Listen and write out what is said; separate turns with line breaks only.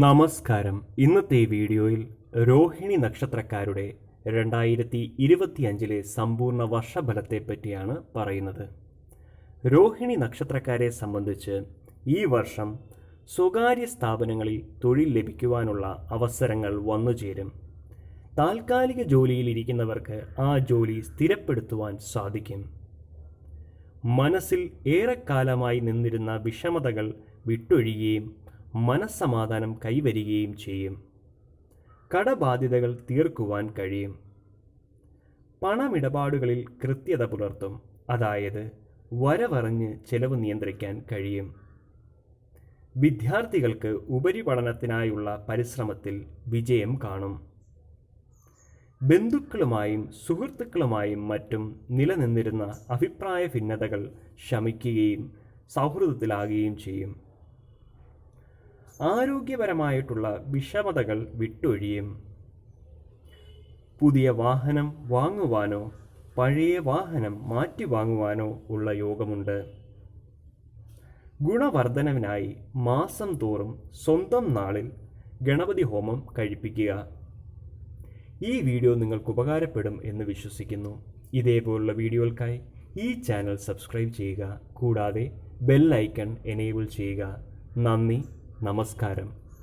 നമസ്കാരം. ഇന്നത്തെ വീഡിയോയിൽ രോഹിണി നക്ഷത്രക്കാരുടെ രണ്ടായിരത്തി ഇരുപത്തിയഞ്ചിലെ സമ്പൂർണ വർഷഫലത്തെ പറ്റിയാണ് പറയുന്നത്. രോഹിണി നക്ഷത്രക്കാരെ സംബന്ധിച്ച് ഈ വർഷം സ്വകാര്യ സ്ഥാപനങ്ങളിൽ തൊഴിൽ ലഭിക്കുവാനുള്ള അവസരങ്ങൾ വന്നുചേരും. താൽക്കാലിക ജോലിയിലിരിക്കുന്നവർക്ക് ആ ജോലി സ്ഥിരപ്പെടുത്തുവാൻ സാധിക്കും. മനസ്സിൽ ഏറെക്കാലമായി നിന്നിരുന്ന വിഷമതകൾ വിട്ടൊഴിയുകയും മനസ്സമാധാനം കൈവരികയും ചെയ്യും. കടബാധ്യതകൾ തീർക്കുവാൻ കഴിയും. പണമിടപാടുകളിൽ കൃത്യത പുലർത്തും. അതായത് വരവറിഞ്ഞ് ചെലവ് നിയന്ത്രിക്കാൻ കഴിയും. വിദ്യാർത്ഥികൾക്ക് ഉപരിപഠനത്തിനായുള്ള പരിശ്രമത്തിൽ വിജയം കാണും. ബന്ധുക്കളുമായും സുഹൃത്തുക്കളുമായും മറ്റും നിലനിന്നിരുന്ന അഭിപ്രായ ഭിന്നതകൾ ശമിക്കുകയും സൗഹൃദത്തിലാകുകയും ചെയ്യും. ആരോഗ്യപരമായിട്ടുള്ള വിഷമതകൾ വിട്ടൊഴിയും. പുതിയ വാഹനം വാങ്ങുവാനോ പഴയ വാഹനം മാറ്റി വാങ്ങുവാനോ ഉള്ള യോഗമുണ്ട്. ഗുണവർദ്ധനവിനായി മാസം തോറും സ്വന്തം നാളിൽ ഗണപതി ഹോമം കഴിപ്പിക്കുക. ഈ വീഡിയോ നിങ്ങൾക്ക് ഉപകാരപ്പെടും എന്ന് വിശ്വസിക്കുന്നു. ഇതേപോലുള്ള വീഡിയോകൾക്കായി ഈ ചാനൽ സബ്സ്ക്രൈബ് ചെയ്യുക. കൂടാതെ ബെൽ ഐക്കൺ എനേബിൾ ചെയ്യുക. നന്ദി. നമസ്കാരം.